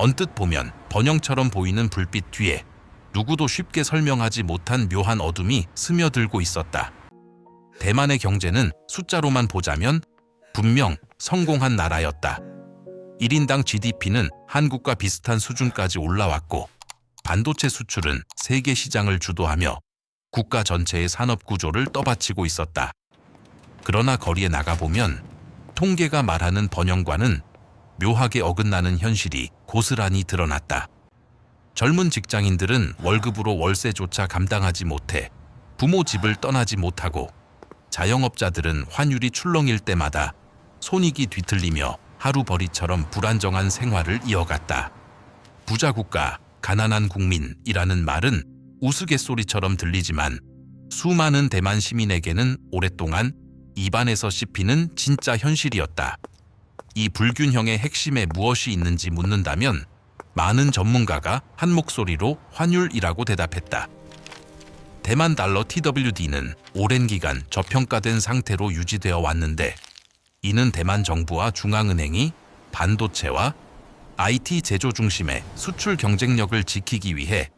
언뜻 보면 번영처럼 보이는 불빛 뒤에 누구도 쉽게 설명하지 못한 묘한 어둠이 스며들고 있었다. 대만의 경제는 숫자로만 보자면 분명 성공한 나라였다. 1인당 GDP는 한국과 비슷한 수준까지 올라왔고 반도체 수출은 세계 시장을 주도하며 국가 전체의 산업 구조를 떠받치고 있었다. 그러나 거리에 나가보면 통계가 말하는 번영과는 묘하게 어긋나는 현실이 고스란히 드러났다. 젊은 직장인들은 월급으로 월세조차 감당하지 못해 부모 집을 떠나지 못하고 자영업자들은 환율이 출렁일 때마다 손익이 뒤틀리며 하루벌이처럼 불안정한 생활을 이어갔다. 부자 국가, 가난한 국민이라는 말은 우스갯소리처럼 들리지만 수많은 대만 시민에게는 오랫동안 입안에서 씹히는 진짜 현실이었다. 이 불균형의 핵심에 무엇이 있는지 묻는다면 많은 전문가가 한 목소리로 환율이라고 대답했다. 대만 달러 TWD는 오랜 기간 저평가된 상태로 유지되어 왔는데 이는 대만 정부와 중앙은행이 반도체와 IT 제조 중심의 수출 경쟁력을 지키기 위해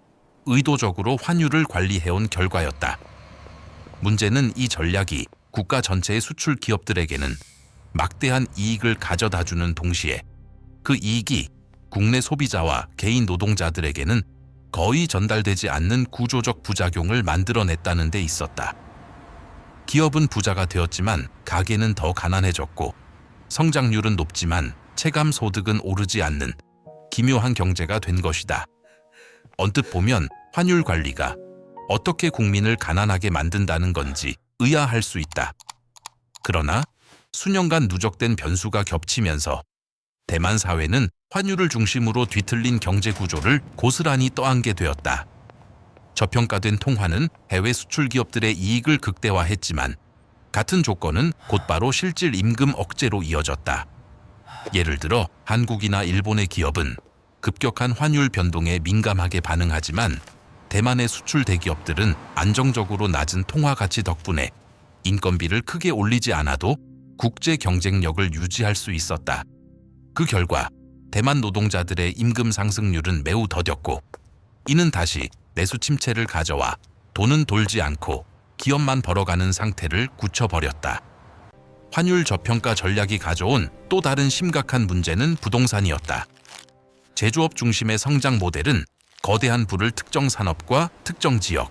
의도적으로 환율을 관리해온 결과였다. 문제는 이 전략이 국가 전체의 수출 기업들에게는 막대한 이익을 가져다 주는 동시에 그 이익이 국내 소비자와 개인 노동자들에게는 거의 전달되지 않는 구조적 부작용을 만들어냈다는 데 있었다. 기업은 부자가 되었지만 가게는 더 가난해졌고 성장률은 높지만 체감 소득은 오르지 않는 기묘한 경제가 된 것이다. 언뜻 보면 환율 관리가 어떻게 국민을 가난하게 만든다는 건지 의아할 수 있다. 그러나 수년간 누적된 변수가 겹치면서 대만 사회는 환율을 중심으로 뒤틀린 경제 구조를 고스란히 떠안게 되었다. 저평가된 통화는 해외 수출 기업들의 이익을 극대화했지만 같은 조건은 곧바로 실질 임금 억제로 이어졌다. 예를 들어 한국이나 일본의 기업은 급격한 환율 변동에 민감하게 반응하지만 대만의 수출 대기업들은 안정적으로 낮은 통화 가치 덕분에 인건비를 크게 올리지 않아도 국제 경쟁력을 유지할 수 있었다. 그 결과 대만 노동자들의 임금 상승률은 매우 더뎠고 이는 다시 내수 침체를 가져와 돈은 돌지 않고 기업만 벌어가는 상태를 굳혀버렸다. 환율 저평가 전략이 가져온 또 다른 심각한 문제는 부동산이었다. 제조업 중심의 성장 모델은 거대한 부를 특정 산업과 특정 지역,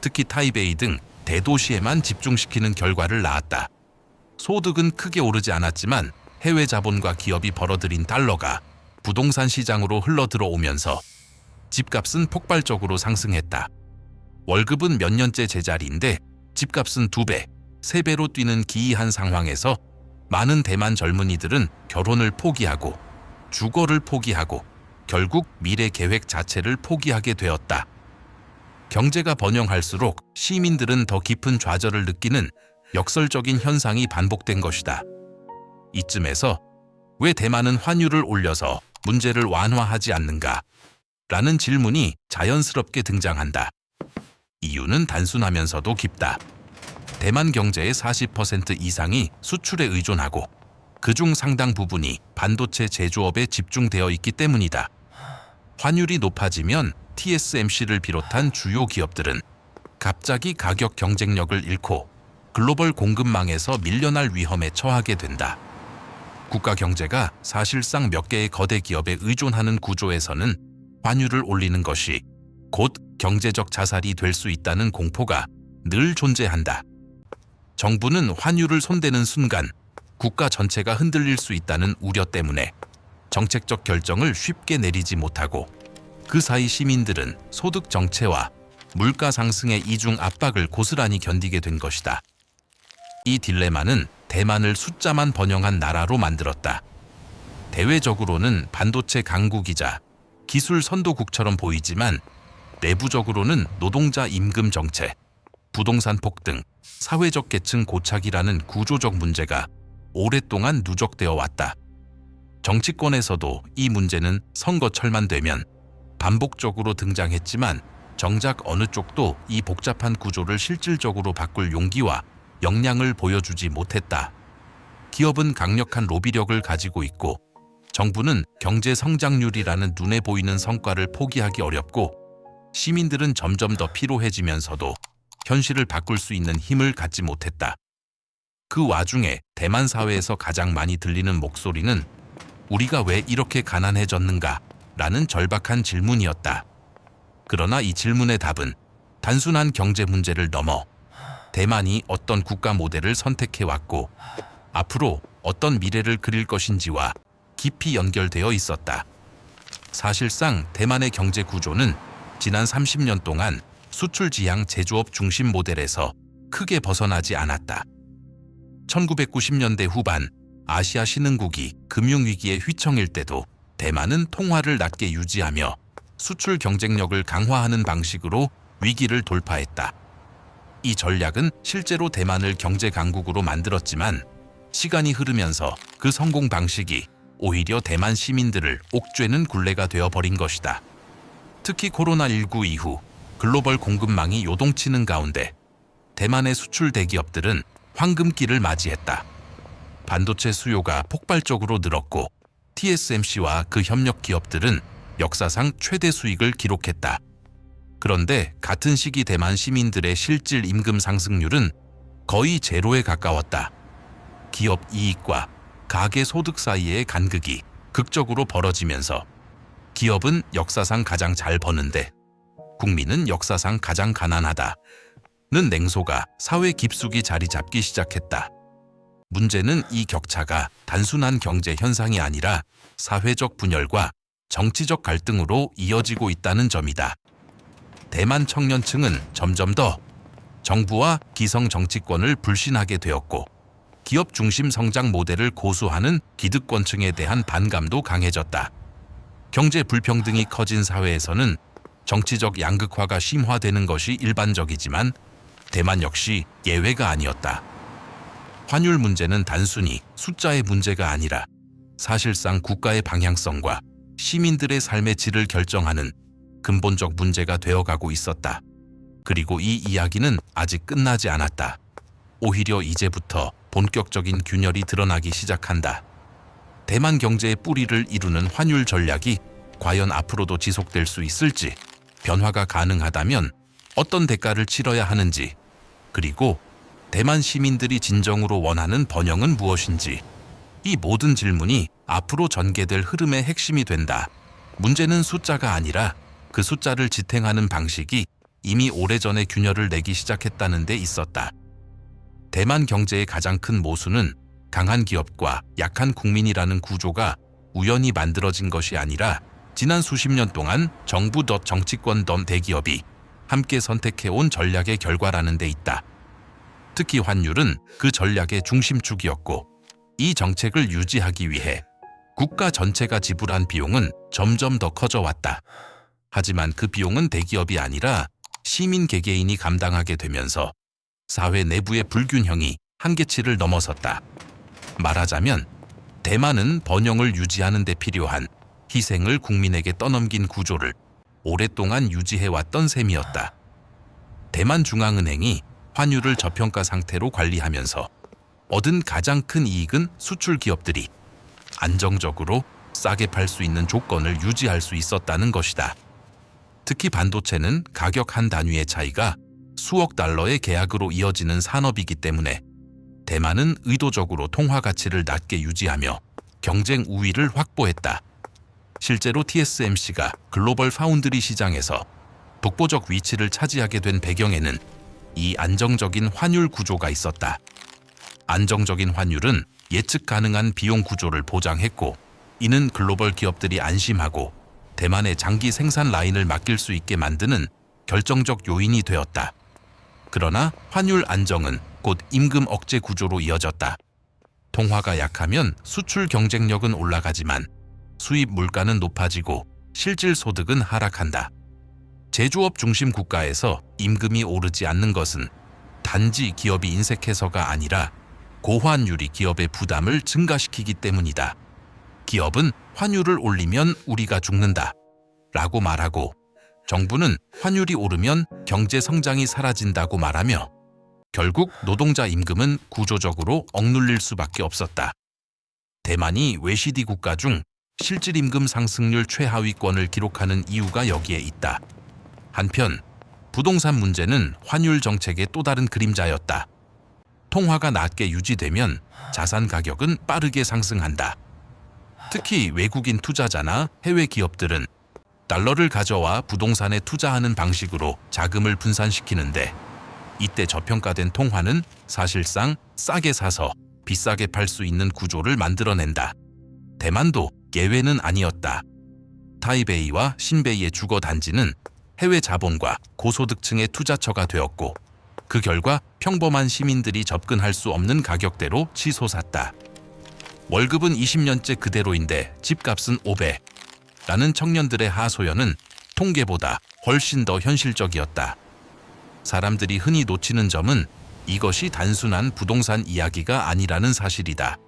특히 타이베이 등 대도시에만 집중시키는 결과를 낳았다. 소득은 크게 오르지 않았지만 해외 자본과 기업이 벌어들인 달러가 부동산 시장으로 흘러 들어오면서 집값은 폭발적으로 상승했다. 월급은 몇 년째 제자리인데 집값은 두 배, 세 배로 뛰는 기이한 상황에서 많은 대만 젊은이들은 결혼을 포기하고 주거를 포기하고 결국 미래 계획 자체를 포기하게 되었다. 경제가 번영할수록 시민들은 더 깊은 좌절을 느끼는 역설적인 현상이 반복된 것이다. 이쯤에서 왜 대만은 환율을 올려서 문제를 완화하지 않는가? 라는 질문이 자연스럽게 등장한다. 이유는 단순하면서도 깊다. 대만 경제의 40% 이상이 수출에 의존하고 그중 상당 부분이 반도체 제조업에 집중되어 있기 때문이다. 환율이 높아지면 TSMC를 비롯한 주요 기업들은 갑자기 가격 경쟁력을 잃고 글로벌 공급망에서 밀려날 위험에 처하게 된다. 국가 경제가 사실상 몇 개의 거대 기업에 의존하는 구조에서는 환율을 올리는 것이 곧 경제적 자살이 될 수 있다는 공포가 늘 존재한다. 정부는 환율을 손대는 순간 국가 전체가 흔들릴 수 있다는 우려 때문에 정책적 결정을 쉽게 내리지 못하고 그 사이 시민들은 소득 정체와 물가 상승의 이중 압박을 고스란히 견디게 된 것이다. 이 딜레마는 대만을 숫자만 번영한 나라로 만들었다. 대외적으로는 반도체 강국이자 기술 선도국처럼 보이지만 내부적으로는 노동자 임금 정체, 부동산 폭등, 사회적 계층 고착이라는 구조적 문제가 오랫동안 누적되어 왔다. 정치권에서도 이 문제는 선거철만 되면 반복적으로 등장했지만 정작 어느 쪽도 이 복잡한 구조를 실질적으로 바꿀 용기와 역량을 보여주지 못했다. 기업은 강력한 로비력을 가지고 있고 정부는 경제 성장률이라는 눈에 보이는 성과를 포기하기 어렵고 시민들은 점점 더 피로해지면서도 현실을 바꿀 수 있는 힘을 갖지 못했다. 그 와중에 대만 사회에서 가장 많이 들리는 목소리는 우리가 왜 이렇게 가난해졌는가? 라는 절박한 질문이었다. 그러나 이 질문의 답은 단순한 경제 문제를 넘어 대만이 어떤 국가 모델을 선택해 왔고 앞으로 어떤 미래를 그릴 것인지와 깊이 연결되어 있었다. 사실상 대만의 경제 구조는 지난 30년 동안 수출 지향 제조업 중심 모델에서 크게 벗어나지 않았다. 1990년대 후반 아시아 신흥국이 금융위기에 휘청일 때도 대만은 통화를 낮게 유지하며 수출 경쟁력을 강화하는 방식으로 위기를 돌파했다. 이 전략은 실제로 대만을 경제 강국으로 만들었지만 시간이 흐르면서 그 성공 방식이 오히려 대만 시민들을 옥죄는 굴레가 되어버린 것이다. 특히 코로나19 이후 글로벌 공급망이 요동치는 가운데 대만의 수출 대기업들은 황금기를 맞이했다. 반도체 수요가 폭발적으로 늘었고 TSMC와 그 협력 기업들은 역사상 최대 수익을 기록했다. 그런데 같은 시기 대만 시민들의 실질 임금 상승률은 거의 제로에 가까웠다. 기업 이익과 가계 소득 사이의 간극이 극적으로 벌어지면서 기업은 역사상 가장 잘 버는데 국민은 역사상 가장 가난하다. 는 냉소가 사회 깊숙이 자리 잡기 시작했다. 문제는 이 격차가 단순한 경제 현상이 아니라 사회적 분열과 정치적 갈등으로 이어지고 있다는 점이다. 대만 청년층은 점점 더 정부와 기성 정치권을 불신하게 되었고 기업 중심 성장 모델을 고수하는 기득권층에 대한 반감도 강해졌다. 경제 불평등이 커진 사회에서는 정치적 양극화가 심화되는 것이 일반적이지만 대만 역시 예외가 아니었다. 환율 문제는 단순히 숫자의 문제가 아니라 사실상 국가의 방향성과 시민들의 삶의 질을 결정하는 근본적 문제가 되어가고 있었다. 그리고 이 이야기는 아직 끝나지 않았다. 오히려 이제부터 본격적인 균열이 드러나기 시작한다. 대만 경제의 뿌리를 이루는 환율 전략이 과연 앞으로도 지속될 수 있을지, 변화가 가능하다면 어떤 대가를 치러야 하는지, 그리고 대만 시민들이 진정으로 원하는 번영은 무엇인지, 이 모든 질문이 앞으로 전개될 흐름의 핵심이 된다. 문제는 숫자가 아니라 그 숫자를 지탱하는 방식이 이미 오래전에 균열을 내기 시작했다는 데 있었다. 대만 경제의 가장 큰 모순은 강한 기업과 약한 국민이라는 구조가 우연히 만들어진 것이 아니라 지난 수십 년 동안 정부 덧 정치권 덤 대기업이 함께 선택해온 전략의 결과라는 데 있다. 특히 환율은 그 전략의 중심축이었고 이 정책을 유지하기 위해 국가 전체가 지불한 비용은 점점 더 커져 왔다. 하지만 그 비용은 대기업이 아니라 시민 개개인이 감당하게 되면서 사회 내부의 불균형이 한계치를 넘어섰다. 말하자면 대만은 번영을 유지하는 데 필요한 희생을 국민에게 떠넘긴 구조를 오랫동안 유지해왔던 셈이었다. 대만 중앙은행이 환율을 저평가 상태로 관리하면서 얻은 가장 큰 이익은 수출 기업들이 안정적으로 싸게 팔 수 있는 조건을 유지할 수 있었다는 것이다. 특히 반도체는 가격 한 단위의 차이가 수억 달러의 계약으로 이어지는 산업이기 때문에 대만은 의도적으로 통화 가치를 낮게 유지하며 경쟁 우위를 확보했다. 실제로 TSMC가 글로벌 파운드리 시장에서 독보적 위치를 차지하게 된 배경에는 이 안정적인 환율 구조가 있었다. 안정적인 환율은 예측 가능한 비용 구조를 보장했고 이는 글로벌 기업들이 안심하고 대만의 장기 생산 라인을 맡길 수 있게 만드는 결정적 요인이 되었다. 그러나 환율 안정은 곧 임금 억제 구조로 이어졌다. 통화가 약하면 수출 경쟁력은 올라가지만 수입 물가는 높아지고 실질 소득은 하락한다. 제조업 중심 국가에서 임금이 오르지 않는 것은 단지 기업이 인색해서가 아니라 고환율이 기업의 부담을 증가시키기 때문이다. 기업은 환율을 올리면 우리가 죽는다. 라고 말하고 정부는 환율이 오르면 경제 성장이 사라진다고 말하며 결국 노동자 임금은 구조적으로 억눌릴 수밖에 없었다. 대만이 외시디 국가 중 실질 임금 상승률 최하위권을 기록하는 이유가 여기에 있다. 한편 부동산 문제는 환율 정책의 또 다른 그림자였다. 통화가 낮게 유지되면 자산 가격은 빠르게 상승한다. 특히 외국인 투자자나 해외 기업들은 달러를 가져와 부동산에 투자하는 방식으로 자금을 분산시키는데 이때 저평가된 통화는 사실상 싸게 사서 비싸게 팔 수 있는 구조를 만들어낸다. 대만도 예외는 아니었다. 타이베이와 신베이의 주거 단지는 해외 자본과 고소득층의 투자처가 되었고 그 결과 평범한 시민들이 접근할 수 없는 가격대로 치솟았다. 월급은 20년째 그대로인데 집값은 5배. 라는 청년들의 하소연은 통계보다 훨씬 더 현실적이었다. 사람들이 흔히 놓치는 점은 이것이 단순한 부동산 이야기가 아니라는 사실이다.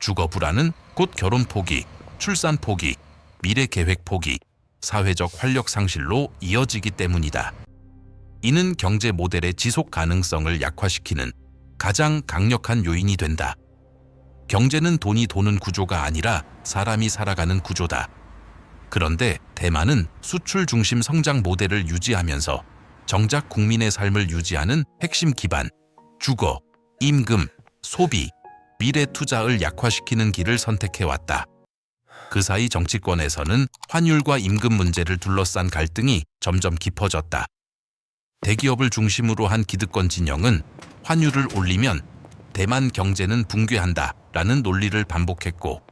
주거 불안은 곧 결혼 포기, 출산 포기, 미래 계획 포기, 사회적 활력 상실로 이어지기 때문이다. 이는 경제 모델의 지속 가능성을 약화시키는 가장 강력한 요인이 된다. 경제는 돈이 도는 구조가 아니라 사람이 살아가는 구조다. 그런데 대만은 수출 중심 성장 모델을 유지하면서 정작 국민의 삶을 유지하는 핵심 기반, 주거, 임금, 소비, 미래 투자를 약화시키는 길을 선택해왔다. 그 사이 정치권에서는 환율과 임금 문제를 둘러싼 갈등이 점점 깊어졌다. 대기업을 중심으로 한 기득권 진영은 환율을 올리면 대만 경제는 붕괴한다 라는 논리를 반복했고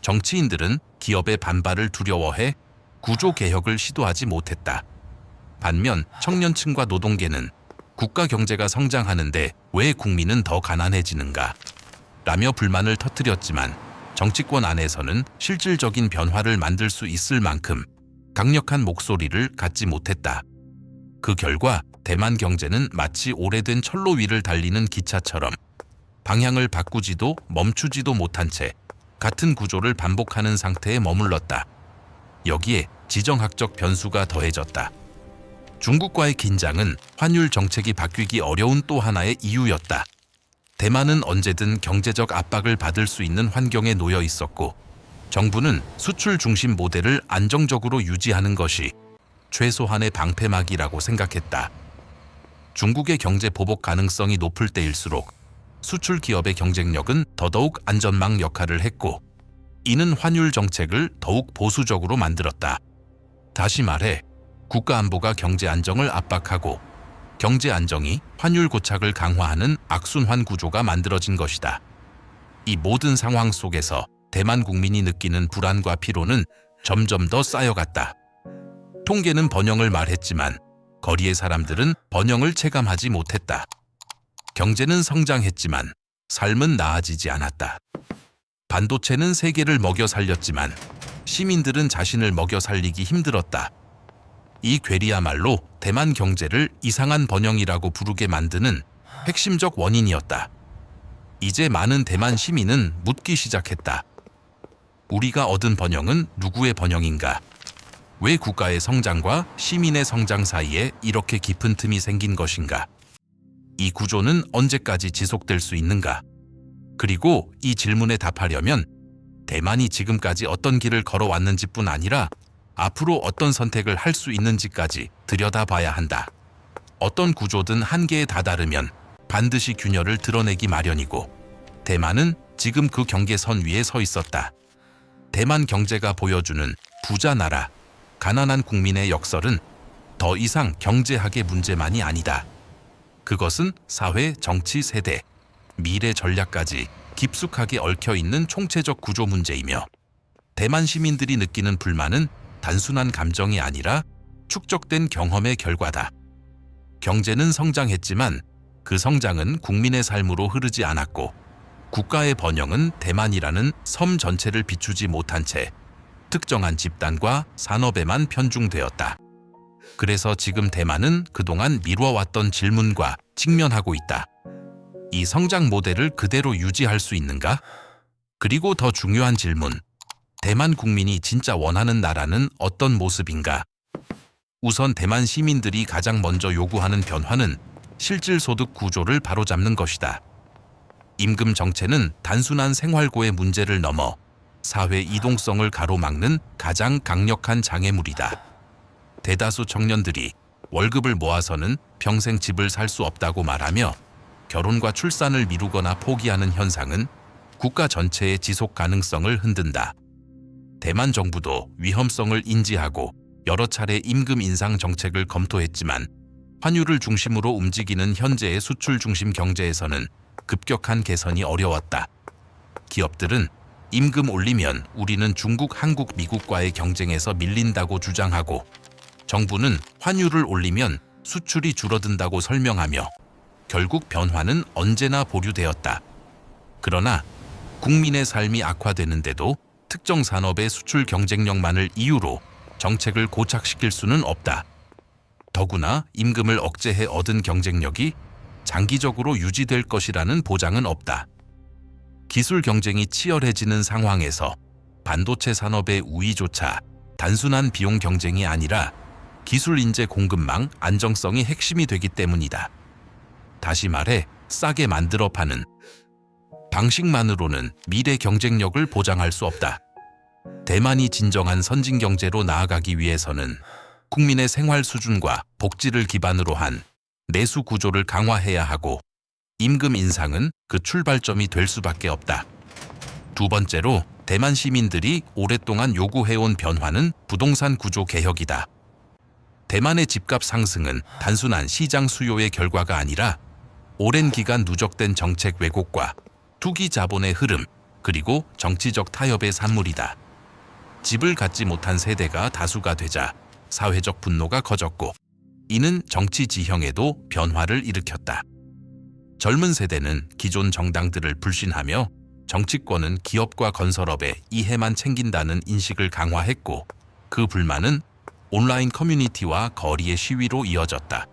정치인들은 기업의 반발을 두려워해 구조 개혁을 시도하지 못했다. 반면 청년층과 노동계는 국가 경제가 성장하는데 왜 국민은 더 가난해지는가? 라며 불만을 터뜨렸지만 정치권 안에서는 실질적인 변화를 만들 수 있을 만큼 강력한 목소리를 갖지 못했다. 그 결과 대만 경제는 마치 오래된 철로 위를 달리는 기차처럼 방향을 바꾸지도 멈추지도 못한 채 같은 구조를 반복하는 상태에 머물렀다. 여기에 지정학적 변수가 더해졌다. 중국과의 긴장은 환율 정책이 바뀌기 어려운 또 하나의 이유였다. 대만은 언제든 경제적 압박을 받을 수 있는 환경에 놓여 있었고, 정부는 수출 중심 모델을 안정적으로 유지하는 것이 최소한의 방패막이라고 생각했다. 중국의 경제 보복 가능성이 높을 때일수록 수출 기업의 경쟁력은 더더욱 안전망 역할을 했고, 이는 환율 정책을 더욱 보수적으로 만들었다. 다시 말해, 국가 안보가 경제 안정을 압박하고 경제 안정이 환율 고착을 강화하는 악순환 구조가 만들어진 것이다. 이 모든 상황 속에서 대만 국민이 느끼는 불안과 피로는 점점 더 쌓여갔다. 통계는 번영을 말했지만 거리의 사람들은 번영을 체감하지 못했다. 경제는 성장했지만 삶은 나아지지 않았다. 반도체는 세계를 먹여 살렸지만 시민들은 자신을 먹여 살리기 힘들었다. 이 괴리야말로 대만 경제를 이상한 번영이라고 부르게 만드는 핵심적 원인이었다. 이제 많은 대만 시민은 묻기 시작했다. 우리가 얻은 번영은 누구의 번영인가? 왜 국가의 성장과 시민의 성장 사이에 이렇게 깊은 틈이 생긴 것인가? 이 구조는 언제까지 지속될 수 있는가? 그리고 이 질문에 답하려면 대만이 지금까지 어떤 길을 걸어왔는지뿐 아니라 앞으로 어떤 선택을 할 수 있는지까지 들여다봐야 한다. 어떤 구조든 한계에 다다르면 반드시 균열을 드러내기 마련이고 대만은 지금 그 경계선 위에 서 있었다. 대만 경제가 보여주는 부자 나라, 가난한 국민의 역설은 더 이상 경제학의 문제만이 아니다. 그것은 사회, 정치, 세대, 미래 전략까지 깊숙하게 얽혀 있는 총체적 구조 문제이며 대만 시민들이 느끼는 불만은 단순한 감정이 아니라 축적된 경험의 결과다. 경제는 성장했지만 그 성장은 국민의 삶으로 흐르지 않았고 국가의 번영은 대만이라는 섬 전체를 비추지 못한 채 특정한 집단과 산업에만 편중되었다. 그래서 지금 대만은 그동안 미뤄왔던 질문과 직면하고 있다. 이 성장 모델을 그대로 유지할 수 있는가? 그리고 더 중요한 질문. 대만 국민이 진짜 원하는 나라는 어떤 모습인가? 우선 대만 시민들이 가장 먼저 요구하는 변화는 실질 소득 구조를 바로잡는 것이다. 임금 정체는 단순한 생활고의 문제를 넘어 사회 이동성을 가로막는 가장 강력한 장애물이다. 대다수 청년들이 월급을 모아서는 평생 집을 살 수 없다고 말하며 결혼과 출산을 미루거나 포기하는 현상은 국가 전체의 지속 가능성을 흔든다. 대만 정부도 위험성을 인지하고 여러 차례 임금 인상 정책을 검토했지만 환율을 중심으로 움직이는 현재의 수출 중심 경제에서는 급격한 개선이 어려웠다. 기업들은 임금 올리면 우리는 중국, 한국, 미국과의 경쟁에서 밀린다고 주장하고 정부는 환율을 올리면 수출이 줄어든다고 설명하며 결국 변화는 언제나 보류되었다. 그러나 국민의 삶이 악화되는데도 특정 산업의 수출 경쟁력만을 이유로 정책을 고착시킬 수는 없다. 더구나 임금을 억제해 얻은 경쟁력이 장기적으로 유지될 것이라는 보장은 없다. 기술 경쟁이 치열해지는 상황에서 반도체 산업의 우위조차 단순한 비용 경쟁이 아니라 기술 인재 공급망 안정성이 핵심이 되기 때문이다. 다시 말해 싸게 만들어 파는 방식만으로는 미래 경쟁력을 보장할 수 없다. 대만이 진정한 선진 경제로 나아가기 위해서는 국민의 생활 수준과 복지를 기반으로 한 내수 구조를 강화해야 하고 임금 인상은 그 출발점이 될 수밖에 없다. 두 번째로 대만 시민들이 오랫동안 요구해온 변화는 부동산 구조 개혁이다. 대만의 집값 상승은 단순한 시장 수요의 결과가 아니라 오랜 기간 누적된 정책 왜곡과 투기 자본의 흐름 그리고 정치적 타협의 산물이다. 집을 갖지 못한 세대가 다수가 되자 사회적 분노가 커졌고 이는 정치 지형에도 변화를 일으켰다. 젊은 세대는 기존 정당들을 불신하며 정치권은 기업과 건설업에 이해만 챙긴다는 인식을 강화했고 그 불만은 온라인 커뮤니티와 거리의 시위로 이어졌다.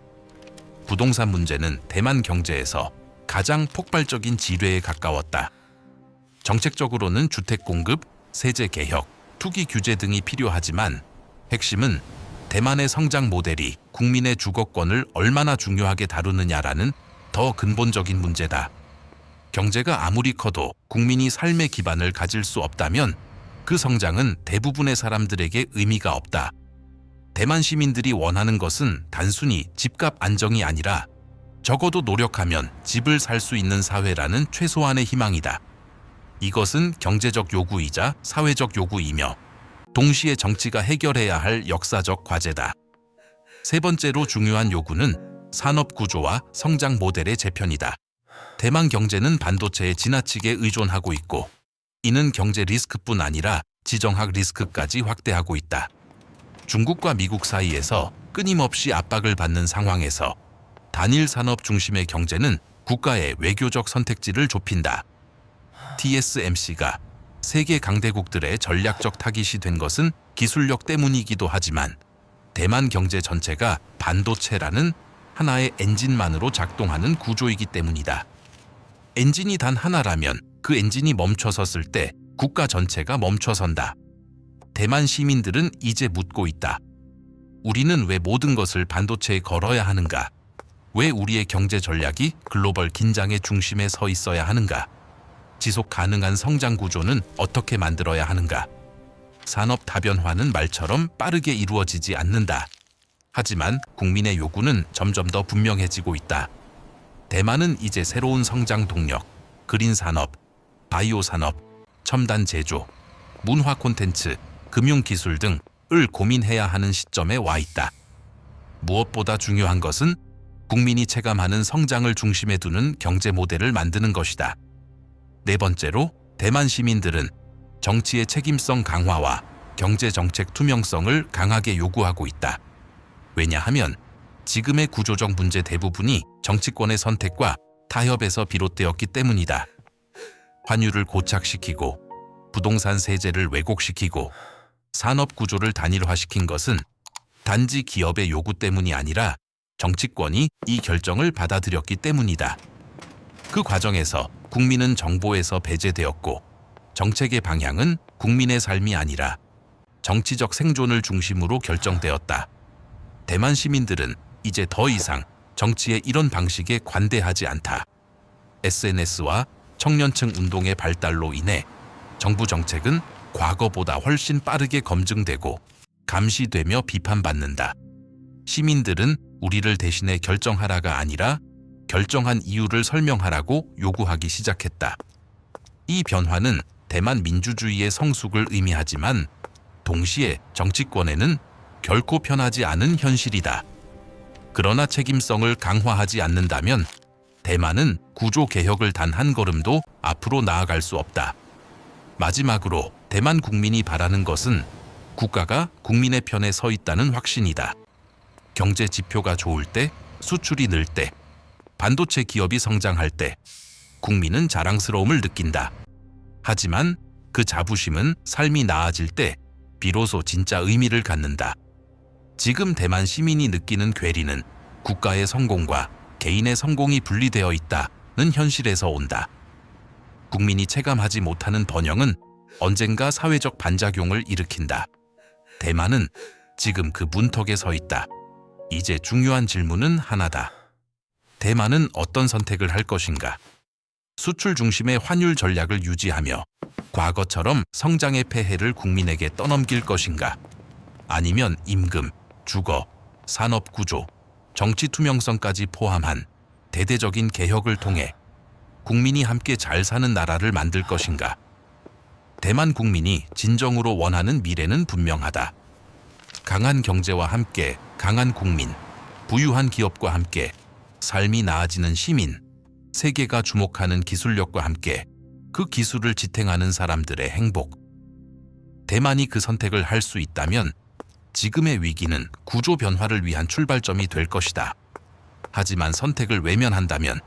부동산 문제는 대만 경제에서 가장 폭발적인 지뢰에 가까웠다. 정책적으로는 주택 공급, 세제 개혁, 투기 규제 등이 필요하지만 핵심은 대만의 성장 모델이 국민의 주거권을 얼마나 중요하게 다루느냐라는 더 근본적인 문제다. 경제가 아무리 커도 국민이 삶의 기반을 가질 수 없다면 그 성장은 대부분의 사람들에게 의미가 없다. 대만 시민들이 원하는 것은 단순히 집값 안정이 아니라 적어도 노력하면 집을 살 수 있는 사회라는 최소한의 희망이다. 이것은 경제적 요구이자 사회적 요구이며 동시에 정치가 해결해야 할 역사적 과제다. 세 번째로 중요한 요구는 산업 구조와 성장 모델의 재편이다. 대만 경제는 반도체에 지나치게 의존하고 있고 이는 경제 리스크뿐 아니라 지정학 리스크까지 확대하고 있다. 중국과 미국 사이에서 끊임없이 압박을 받는 상황에서 단일 산업 중심의 경제는 국가의 외교적 선택지를 좁힌다. TSMC가 세계 강대국들의 전략적 타깃이 된 것은 기술력 때문이기도 하지만 대만 경제 전체가 반도체라는 하나의 엔진만으로 작동하는 구조이기 때문이다. 엔진이 단 하나라면 그 엔진이 멈춰섰을 때 국가 전체가 멈춰선다. 대만 시민들은 이제 묻고 있다. 우리는 왜 모든 것을 반도체에 걸어야 하는가? 왜 우리의 경제 전략이 글로벌 긴장의 중심에 서 있어야 하는가? 지속 가능한 성장 구조는 어떻게 만들어야 하는가? 산업 다변화는 말처럼 빠르게 이루어지지 않는다. 하지만 국민의 요구는 점점 더 분명해지고 있다. 대만은 이제 새로운 성장 동력, 그린 산업, 바이오 산업, 첨단 제조, 문화 콘텐츠, 금융 기술 등을 고민해야 하는 시점에 와 있다. 무엇보다 중요한 것은 국민이 체감하는 성장을 중심에 두는 경제 모델을 만드는 것이다. 네 번째로 대만 시민들은 정치의 책임성 강화와 경제 정책 투명성을 강하게 요구하고 있다. 왜냐하면 지금의 구조적 문제 대부분이 정치권의 선택과 타협에서 비롯되었기 때문이다. 환율을 고착시키고 부동산 세제를 왜곡시키고 산업 구조를 단일화시킨 것은 단지 기업의 요구 때문이 아니라 정치권이 이 결정을 받아들였기 때문이다. 그 과정에서 국민은 정보에서 배제되었고 정책의 방향은 국민의 삶이 아니라 정치적 생존을 중심으로 결정되었다. 대만 시민들은 이제 더 이상 정치의 이런 방식에 관대하지 않다. SNS와 청년층 운동의 발달로 인해 정부 정책은 과거보다 훨씬 빠르게 검증되고 감시되며 비판받는다. 시민들은 우리를 대신해 결정하라가 아니라 결정한 이유를 설명하라고 요구하기 시작했다. 이 변화는 대만 민주주의의 성숙을 의미하지만 동시에 정치권에는 결코 편하지 않은 현실이다. 그러나 책임성을 강화하지 않는다면 대만은 구조 개혁을 단 한 걸음도 앞으로 나아갈 수 없다. 마지막으로 대만 국민이 바라는 것은 국가가 국민의 편에 서 있다는 확신이다. 경제 지표가 좋을 때, 수출이 늘 때, 반도체 기업이 성장할 때, 국민은 자랑스러움을 느낀다. 하지만 그 자부심은 삶이 나아질 때 비로소 진짜 의미를 갖는다. 지금 대만 시민이 느끼는 괴리는 국가의 성공과 개인의 성공이 분리되어 있다는 현실에서 온다. 국민이 체감하지 못하는 번영은 언젠가 사회적 반작용을 일으킨다. 대만은 지금 그 문턱에 서 있다. 이제 중요한 질문은 하나다. 대만은 어떤 선택을 할 것인가? 수출 중심의 환율 전략을 유지하며 과거처럼 성장의 폐해를 국민에게 떠넘길 것인가? 아니면 임금, 주거, 산업 구조, 정치 투명성까지 포함한 대대적인 개혁을 통해 국민이 함께 잘 사는 나라를 만들 것인가? 대만 국민이 진정으로 원하는 미래는 분명하다. 강한 경제와 함께 강한 국민, 부유한 기업과 함께 삶이 나아지는 시민, 세계가 주목하는 기술력과 함께 그 기술을 지탱하는 사람들의 행복. 대만이 그 선택을 할 수 있다면 지금의 위기는 구조 변화를 위한 출발점이 될 것이다. 하지만 선택을 외면한다면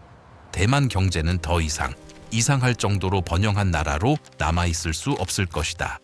대만 경제는 더 이상 이상할 정도로 번영한 나라로 남아 있을 수 없을 것이다.